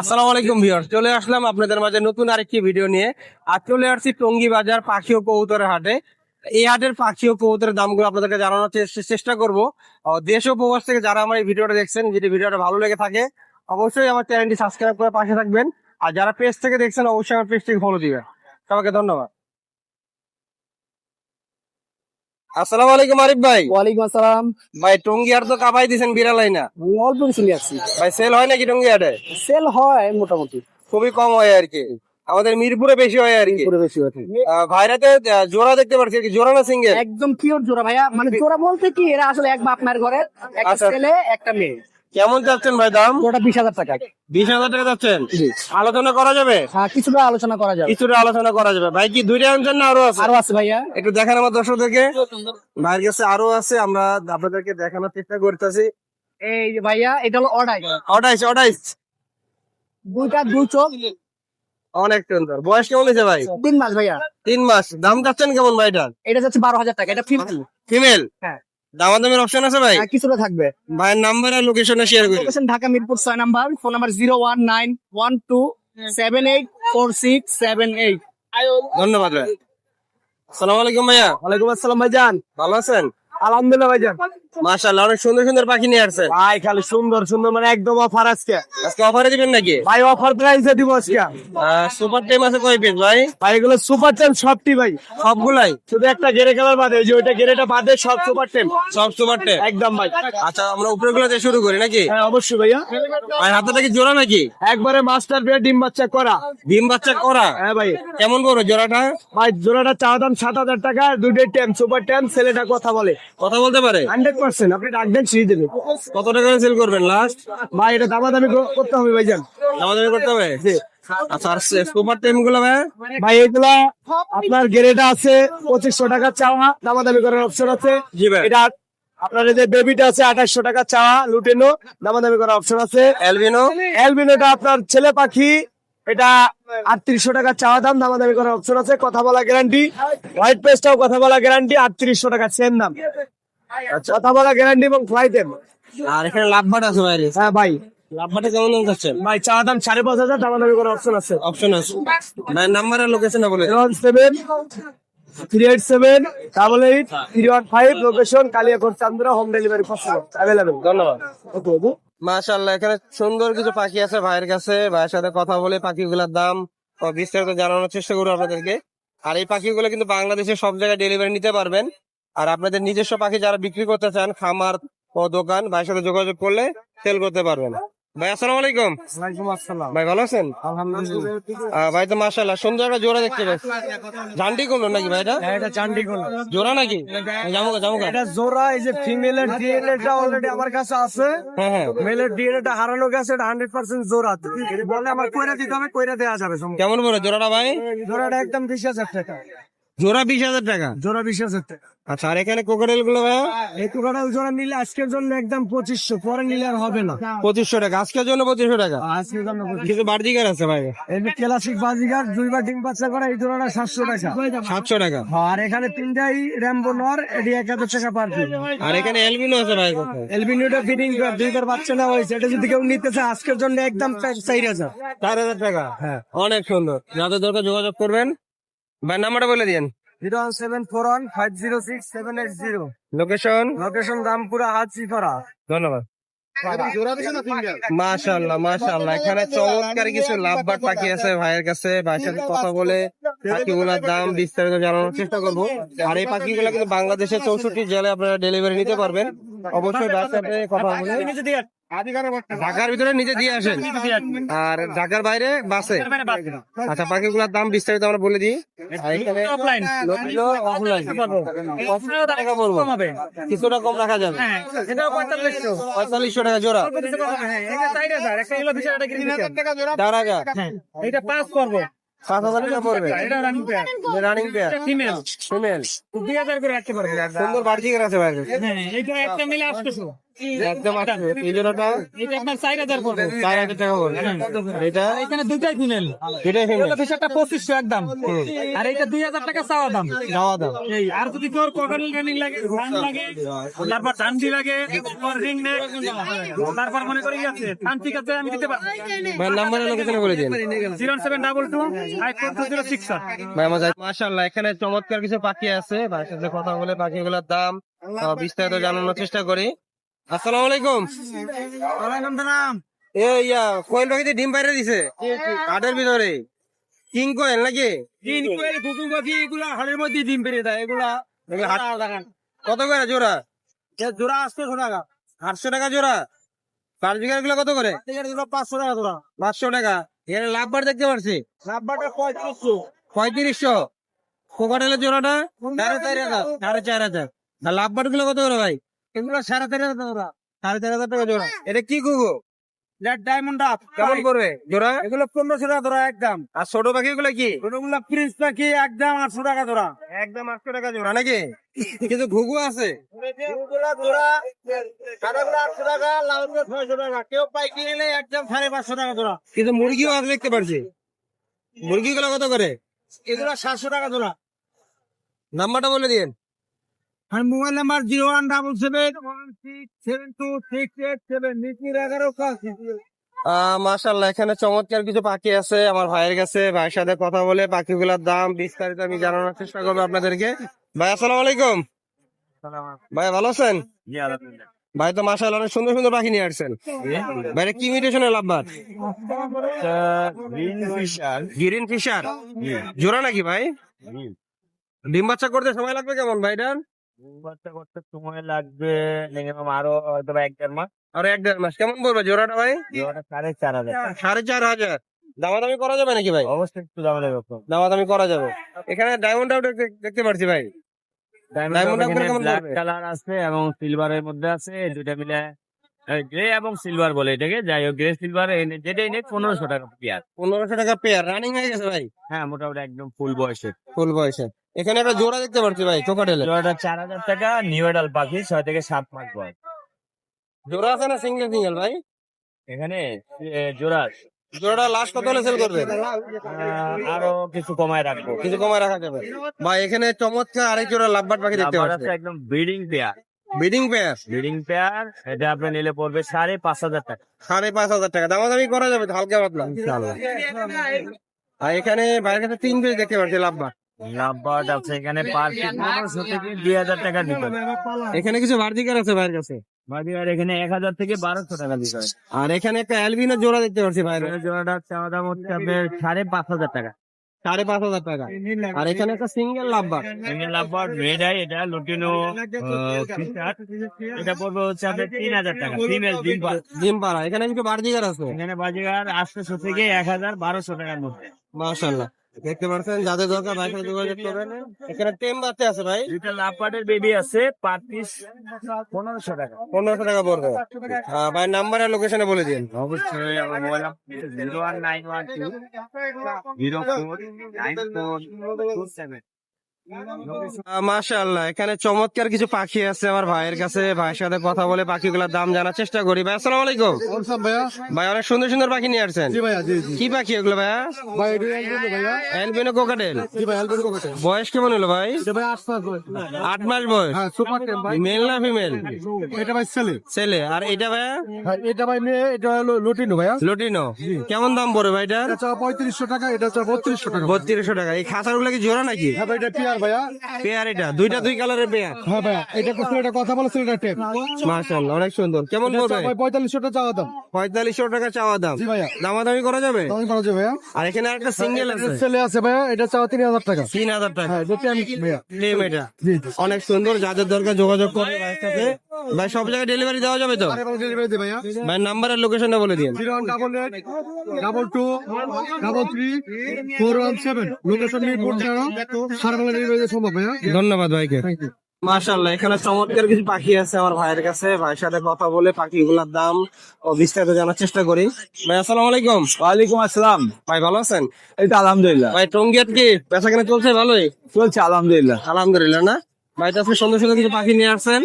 আসসালামু আলাইকুম ভিউয়ার্স, চলে আসলাম আপনাদের মাঝে নতুন আরেকটি ভিডিও নিয়ে। আর চলে আসছি টঙ্গী বাজার পাখি ও কবুতরের হাটে। এই হাটের পাখি ও কবুতরের দামগুলো আপনাদেরকে জানানোর চেষ্টা করব। দেশ ও প্রবাস থেকে যারা আমার এই ভিডিওটা দেখছেন, যদি ভিডিওটা ভালো লেগে থাকে, অবশ্যই আমার চ্যানেলটি সাবস্ক্রাইব করে পাশে থাকবেন। আর যারা পেজ থেকে দেখছেন, অবশ্যই আমার পেজটিকে ফলো দিবেন। সবাইকে ধন্যবাদ। আসসালামু আলাইকুম আরিফ ভাই। ওয়ালাইকুম আসসালাম। ভাই টঙ্গিয়ার তো কাবাই দিছেন বিড়ালাই না অল্প কিছু নিয়ে আসছি। ভাই সেল হয় নাকি টঙ্গী সেল হয় মোটামুটি। খুবই কম হয় আর কি। আমাদের মিরপুরে বেশি হয় আর কি। বেশি হয়। ভাইরাতে জোড়া দেখতে পাচ্ছি আর কি। জোড়া না সিঙ্গেল একদম পিওর জোড়া ভাইয়া। মানে জোড়া বলতে কি এরা আসলে এক বাপ মায়ের ঘরে একটা আচ্ছা। ছেলে একটা মেয়ে। কেমন যাচ্ছেন ভাই দাম? ওটা বিশ হাজার টাকা। বিশ হাজার টাকা যাচ্ছেন? আলোচনা করা যাবে? হ্যাঁ কিছুটা আলোচনা করা যাবে। কিছুটা আলোচনা করা যাবে। ভাই কি দুইটা আনছেন না আরও আছে? আরও আছে ভাইয়া। একটু দেখান আমার দর্শকদেরকে। ভাইয়ের কাছে আরও আছে আমরা আপনাদেরকে দেখানোর চেষ্টা করতেছি। এই যে ভাইয়া এটা হলো অর্ডার অটাইশ অটাইশ দুইটা দুই চোখ। অনেক সুন্দর। বয়স কেমন হয়েছে ভাই? তিন মাস ভাইয়া। তিন মাস। দাম চাচ্ছেন কেমন ভাইটার এটা যাচ্ছে বারো হাজার টাকা এটা ফিমেল ফিমেল হ্যাঁ। দামাদামের অপশন আছে ভাই? কিছুটা থাকবে। ভাইয়ের নাম্বার আর লোকেশনে শেয়ার করি। লোকেশন ঢাকা মিরপুর ছয় number phone number zero one nine one two seven eight four six seven eight ধন্যবাদ ভাই। আসসালামু আলাইকুম ভাইয়া। ওয়ালাইকুম আসসালাম ভাইজান। ভালো আছেন? আলহামদুলিল্লাহ ভাইজান। মাশাআল্লাহ অনেক সুন্দর সুন্দর পাখি নিয়ে আসছেন ভাই খালি সুন্দর সুন্দর মানে একদম অফার আজকে। আজকে অফারে দিবেন নাকি? ভাই অফার প্রাইসে দিব আজকে। সুপার টাইম আছে কয় পিস ভাই? ভাই এগুলো সুপার টেম সবটি ভাই। সবগুলাই? শুধু একটা গেরে কালার বাদে ওই যে ওইটা গেরেটা বাদে সব সুপার টেম সব সুপার টাইম একদম ভাই। আচ্ছা আমরা উপরে গুলো দিয়ে শুরু করি নাকি? হ্যাঁ অবশ্যই ভাইয়া। ভাই হাতটা কি জোড়া নাকি? একবারে মাস্টার বিয়ে ডিম বাচ্চা করা। ডিম বাচ্চা করা? হ্যাঁ ভাই। কেমন করো জোড়াটা? ভাই জোড়াটা চা দাম সাত হাজার টাকা দুটোই টেম সুপার টেম ছেলেটা কথা বলে। কথা বলতে পারে? হান্ড্রেড আপনি ডাক দেন সিঁড়ি দেবেন কত টাকা সেল করবেন লাস্ট ভাই এটা দামাদামি করতে হবে ভাইজান। আমাদের করতে হবে? আচ্ছা আর সুপার টাইমগুলো ভাই? ভাই এগুলা আপনার গেরেটা আছে পঁচিশশো টাকা চাওয়া দামাদামি করার অপশন আছে। জি ভাই। এটা আপনার এই যে বেবিটা আছে আঠাশশো টাকা চাওয়া লুটেনো দামাদামি করার অপশন আছে। আপনার ছেলে পাখি এটা আটত্রিশশো টাকা চাওয়া দাম দামাদামি করার অপশন আছে। কথা বলা গ্যারান্টি হোয়াইট পেস্টটাও কথা বলা গ্যারান্টি আটত্রিশশো টাকা সেম দাম। কথা বলা গ্যারান্টি এবং আর এখানে লাভবাট আছে বাইরে হ্যাঁ ভাই। লাভবাটে কেমন দাম যাচ্ছেন ভাই দাম সাড়ে পাঁচ হাজার দামাদামি করার অপশন আছে। অপশন আছে। ভাই নাম্বার আর লোকেশন বলে। One seven three eight seven double eight three one five location Kaliakot Chandura home delivery possible available ধন্যবাদ। ওকে মাশাআল্লাহ এখানে সুন্দর কিছু পাখি আছে ভাইয়ের কাছে। ভাইয়ের সাথে কথা বলে পাখিগুলোর দাম বিস্তারিত জানানোর চেষ্টা করব আপনাদেরকে। আর এই পাখিগুলো কিন্তু বাংলাদেশের সব জায়গায় ডেলিভারি নিতে পারবেন। আর আপনাদের নিজস্ব পাখি যারা বিক্রি করতে চান খামার ও দোকান ভাইয়ের সাথে যোগাযোগ করলে সেল করতে পারবেন। ভাই আসসালামু আলাইকুম। আসসালাম। ভাই ভালো আছেন? আলহামদুলিল্লাহ। ভাই তো মাশাআল্লাহ সুন্দর একটা জোড়া দেখতে পাচ্ছি। জানটি কোন নাকি ভাই এটা? এটা চান্ডিগঞ্জ জোড়া নাকি? জামুকা জামুকা। এটা জোড়া এই যে ফিমেলের ডিএনএটা অলরেডি আমার কাছে আছে হ্যাঁ হ্যাঁ। মেলের ডিএনএটা হারানো গেছে এটা হান্ড্রেড পার্সেন্ট জোড়া। যদি বলে আমার কইরা দিতে হবে কইরা দেওয়া যাবে কেমন পড়ে জোড়াটা ভাই। জোড়াটা একদম বিশ হাজার টাকা। জোড়া বিশ হাজার টাকা? জোড়া বিশ হাজার টাকা। আচ্ছা আর এখানে কোকারেলগুলো এই টুকাটা জোড়া নিলে আজকের জন্য একদম পঁচিশশো পরে নিলে আর হবে না। পঁচিশশো টাকা আজকের জন্য পঁচিশশো টাকা? আজকের জন্য কিছু বাড়তিকার আছে ভাই? এই ক্লাসিক বাজিগার দুইবার ডিম বাচ্চা করা এই জোড়াটা সাতশো টাকা। সাতশো টাকা। আর এখানে তিনটাই র্যাম্বো নর এটি এক হাজার টাকা পার আর এখানে এলবিনো আছে ভাই কোথায়? এলবিনিউটা ফিটিং দুইবার বাচ্চা নেওয়া হয়েছে। এটা যদি কেউ নিতে চায় আজকের জন্য একদম চার হাজার। চার হাজার টাকা। হ্যাঁ। অনেক সুন্দর। যাদের দরকার যোগাযোগ করবেন। ভাই নাম্বারটা বলে দিন zero one seven four one five zero six seven eight zero location location Rampura Hajipara ধন্যবাদ মাশাআল্লাহ মাশাআল্লাহ এখানে চমৎকার কিছু লাভবাট পাখি আছে ভাইয়ের কাছে ভাইয়ের সাথে কথা বলে পাখিগুলোর দাম বিস্তারিত জানানোর চেষ্টা করব আর এই পাখিগুলো কিন্তু বাংলাদেশের চৌষট্টি জেলায় আপনারা ডেলিভারি নিতে পারবেন অবশ্যই ভাইয়ের সাথে কথা বলে ঢাকার ভিতরে নিজে দিয়ে আসেন। আর ঢাকার বাইরে বাসে। আচ্ছা পাখিগুলোর দাম বিস্তারিত আমরা বলে দিই? কিছুটা কম রাখা যাবে। পঁয়তাল্লিশশো। টাকা জোড়া। চার হাজার এটা পাস করব। সাত হাজার টাকা পড়বে। রানিং পেয়ার ফিমেল ফিমেল দুই হাজার করে রাখতে পারবে। সুন্দর বাড়তি আছে বাইরে হ্যাঁ এটা একটা মিলে আসতেছো। একদম আটশো এই জোড়াটা এটা আপনার চার হাজার পড়বে। চার হাজার টাকা বলে এটা এখানে দুইটাই ফিমেল এটাই ফেমে এটা একটা পঁচিশশো একদম। আর এটা দুই হাজার টাকা চাওয়া দাম। যাওয়া দাম। এই আর যদি তোর কোকারিল রানিং লাগে ধান লাগে তারপর ডান্ডি লাগে রিং নেক তারপর মনে করি আছে? ঠিক আছে আমি দিতে পারব। ভাই নাম্বারের লোকেশনে বলে দিন। Zero seven double two five four two zero six. ভাই আমার মাশাআল্লাহ এখানে চমৎকার কিছু পাখি আছে। সাথে কথা বলে পাখিগুলোর দাম বিস্তারিত জানানোর চেষ্টা করি। আসসালামু আলাইকুম। এ ইয়া কোয়েল পাখিতে ডিম বাইরে দিছে? কাঠের ভিতরে? কিং কোয়েল নাকি? কুকুর পাখি এগুলা হাড়ের মধ্যে ডিম পেরে দেয় এগুলা কত করে জোড়া? জোড়া আসছে টাকা। আটশো টাকা জোড়া? পাঁচ বিঘারগুলো কত করে? পাঁচশো টাকা জোড়া। পাঁচশো টাকা। এখানে লাভবার দেখতে পারছি। পঁয়ত্রিশশো। পঁয়ত্রিশশো। কোকাটেলের জোড়াটা? সাড়ে চার হাজার। সাড়ে চার হাজার। আর লাভ বারগুলো কত করে ভাই? এগুলো সাড়ে চার হাজার জোড়া। সাড়ে চার হাজার টাকা জোড়া। এটা কি লেট ডায়মন্ড আপ কেমন করবে জোড়া? এগুলো পনেরোশো টাকা জোড়া একদম। আর ছোট পাখি গুলো কি ওগুলো প্রিন্স পাখি একদম আটশো টাকা জোড়া। একদম আটশো টাকা জোড়া নাকি? কিন্তু ঘুঘু আছে। টাকা টাকা। টাকা কিন্তু মুরগিও আছে দেখতে পারছি। মুরগি গুলো কত করে? এগুলো সাতশো টাকা জোড়া। নাম্বারটা বলে দিন আর mobile number zero one double seven one six seven two six eight seven নিচের এগারো মাশাল্লাহ এখানে চমৎকার কিছু পাখি আছে আমার ভাইয়ের কাছে ভাইয়ের সাথে কথা বলে পাখিগুলোর দাম বিস্তারিত আমি জানানোর চেষ্টা করব আপনাদেরকে। ভাই আসসালামু আলাইকুম। ভাই ভালো আছেন? ভাই তো মাশাল্লাহ অনেক সুন্দর সুন্দর পাখি নিয়ে আসছেন। ভাই কি মিউটেশনের লাভবার গ্রিন ফিশার। জোড়া নাকি ভাই? ডিম বাচ্চা করতে সময় লাগবে কেমন ভাই এটা বাচ্চা করতে সময় লাগবে মিনিমাম আরও হয়তো এক দেড় মাস। আরও এক দেড় মাস। কেমন পড়বে জোড়াটা ভাই? জোড়াটা সাড়ে চার হাজার। সাড়ে চার হাজার। দামাদামি করা যাবে নাকি ভাই? অবশ্যই একটু দাম লাগবে দামাদামি করা যাবে। এখানে ডায়মন্ড আউট দেখতে পারছি ভাই। ডায়মন্ড আউট কেমন কালার আছে এবং সিলভারের মধ্যে আছে দুইটা মিলে গ্রে এবং সিলভার বলে এটাকে। যাই হোক গ্রে সিলভার যেটাই নেই পনেরোশো টাকা পেয়ার পনেরোশো টাকা পেয়ার রানিং হয়ে গেছে ভাই? হ্যাঁ মোটামুটি একদম ফুল বয়সের। ফুল বয়সে এখানে একটা জোড়া দেখতে পাচ্ছি ভাই কোকাটেলে জোড়াটা চার হাজার টাকা নিউ এডাল পাখি ছয় থেকে সাত মাস বয়স। জোড়া আছে না সিঙ্গেল সিঙ্গেল ভাই? এখানে জোড়া জোড়াটা লাস্ট কত হলে সেল করবে? আরও কিছু কমায় রাখব। কিছু কমায় রাখা যাবে। ভাই এখানে চমৎকার আরেক জোড়া লাভবাট পাখি দেখতে পাচ্ছি। একদম breeding pair breeding pair breeding pair এটা আপনি নিলে পড়বে সাড়ে পাঁচ হাজার টাকা। সাড়ে পাঁচ হাজার টাকা। দামাদামি করা যাবে হালকা পাতলা। আর এখানে ভাইয়ের কাছে তিন পিস দেখতে পাচ্ছি লাভবাট লাভবার্ড আছে এখানে পার পিস দুই হাজার টাকা দিতে এখানে কিছু ভার্জিকার আছে ভাইয়ের কাছে? এখানে এক হাজার থেকে বারোশো টাকা দিতে হয় আর এখানে একটা অ্যালবিনো জোড়া দেখতে পাচ্ছি ভাইয়ের এই জোড়াটার চাওয়া দাম হচ্ছে আপনার সাড়ে পাঁচ হাজার টাকা। সাড়ে পাঁচ হাজার টাকা। আর এখানে একটা সিঙ্গেল লাভবার সিঙ্গেল লাভবার রেড আই এটা লুটিনো এটা পড়বে হচ্ছে আপনার তিন হাজার টাকা ফিমেল ডিম পাড়া। জিম পাড়া এখানে কিন্তু বার্জিগার আছে? এখানে বাজিগার আটশোশো থেকে এক হাজার বারোশো টাকার মধ্যে। মাশাল্লাহ দেখতে পাচ্ছেন যাদের দরকার ভাই সাথে যোগাযোগ করবেন। এখানে টেম বাচ্চা আছে ভাই। দুইটা লাপাটের বেবি আছে পার পিস পনেরোশো টাকা। পনেরোশো টাকা পড়বে। হ্যাঁ ভাই নাম্বার আর লোকেশনে বলে দিন। অবশ্যই আমার mobile zero one nine one two zero four nine four two seven এখানে চমৎকার কিছু পাখি আছে আমার ভাইয়ের কাছে। ভাইয়ের সাথে কথা বলে পাখিগুলোর দাম জানার চেষ্টা করি। ভাই আসসালামু আলাইকুম। ভাই অনেক সুন্দর সুন্দর পাখি নিয়ে আসছেন। কি পাখি এগুলো ভাইয়া? অ্যালবিনো কোকাটেল বয়স কেমন হলো ভাই? আট মাস বয়স। হ্যাঁ মেল না ফিমেল এটা ভাই ছেলে। ছেলে। আর এটা ভাইয়া? হ্যাঁ এটা ভাই এটা হলো লটিনো ভাইয়া। লটিনো কেমন দাম পড়ে ভাই এটা পঁয়ত্রিশশো টাকা এটা বত্রিশশো টাকা। বত্রিশশো টাকা। এই খাঁচাগুলো কি জোড়া নাকি? হ্যাঁ এটা পেয়ার ভাইয়া? পেয়ার এটা দুইটা দুই কালারের পেয়ার। হ্যাঁ ভাইয়া এটা কোথাও এটা কথা বলেছিল এটা টেপ। মাশাআল্লাহ অনেক সুন্দর। কেমন পড়বে ভাই পঁয়তাল্লিশশো টাকা চাওয়া দাম। পঁয়তাল্লিশশো টাকা চাওয়া দাম। জি ভাইয়া। দামাদামি করা যাবে? দামি করা যাবে ভাইয়া। আর এখানে একটা সিঙ্গেল আছে। ছেলে আছে ভাইয়া এটা চাওয়া তিন হাজার টাকা। তিন হাজার টাকা। হ্যাঁ এটা টেম ভাইয়া। টেম এটা। জি জি। অনেক সুন্দর যাদের দরকার যোগাযোগ করে ভাইয়ের সাথে। ভাই সব জায়গায় ডেলিভারি দেওয়া যাবে তো? ডেলিভারি দে ভাইয়া। ভাই নাম্বার আর লোকেশনটা বলে দিন। Double two double three four one seven location Mirpur সারা বাংলা ডেলিভারি সম্ভব ভাইয়া? ধন্যবাদ ভাইকে। মাশাআল্লাহ এখানে চমৎকার কিছু পাখি আছে আমার ভাইয়ের কাছে। ভাইয়ের সাথে কথা বলে পাখিগুলোর দাম ও বিস্তারিত জানার চেষ্টা করি। ভাই আসসালামু আলাইকুম। ওয়ালাইকুম আসসালাম। ভাই ভালো আছেন? এই তো আলহামদুলিল্লাহ। ভাই টঙ্গিয়াত কি? বেচা কেনা চলছে ভালোই? চলছে আলহামদুলিল্লাহ। আলহামদুলিল্লাহ না? ভাই তো আপনি সুন্দর সুন্দর কিছু পাখি নিয়ে আসছেন।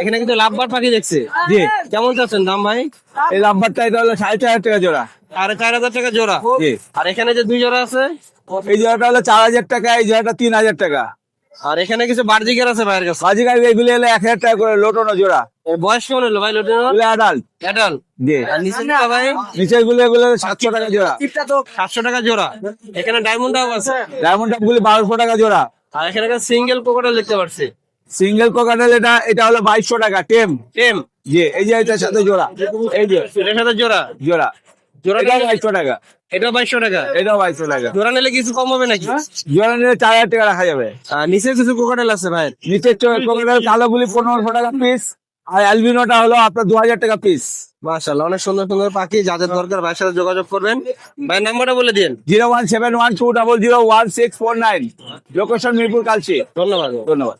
এখানে কিন্তু লাভবার পাখি দেখছে। জি। কেমন চাচ্ছেন দাম ভাই? এই নাম্বারটা এটা হলো সাড়ে চার হাজার টাকা জোড়া। সাড়ে চার হাজার টাকা জোড়া। আর এখানে যে দুই জোড়া আছে এই জোড়াটা হলো চার হাজার টাকা এই জোড়াটা তিন হাজার টাকা। আর এখানে কিছু বার্জিকের আছে ভাইয়ের কাছে? এগুলি হলো এক হাজার টাকা করে লোটনো জোড়া। এর বয়স কেমন হলো ভাই এগুলো অ্যাডাল্ট অ্যাডাল আর নিচে ভাই? নিচেরগুলো এগুলো সাতশো টাকা জোড়া। সাতশো টাকা জোড়া। এখানে ডায়মন্ড ডাব আছে। ডায়মন্ড গুলি বারোশো টাকা জোড়া। আর এখানে সিঙ্গেল কোকোটা দেখতে পাচ্ছি। সিঙ্গেল কোকাটেল এটা এটা হলো বাইশশো টাকা টেম। টেম? জি এই যে এটার সাথে জোড়া। এই যে এটার সাথে জোড়া? জোড়া। জোড়া এটা বাইশশো টাকা। এটা বাইশশো টাকা। বাইশশো টাকা। জোড়া নিলে কিছু কম হবে নাকি? জোড়া নিলে চার হাজার টাকা রাখা যাবে। নিচে কিছু কোকোটাল আছে ভাই? কোকাটেল কালো পনেরোশো টাকা পিস আর অ্যালবিনোটা হলো আপনার দু হাজার টাকা পিস অনেক সুন্দর সুন্দর পাখি যাদের দরকার ভাইয়ের সাথে যোগাযোগ করবেন। ভাই নাম্বারটা বলে দিন। Zero one seven one two double zero one six four nine. Location Mirpur Kalshi. ধন্যবাদ। ধন্যবাদ।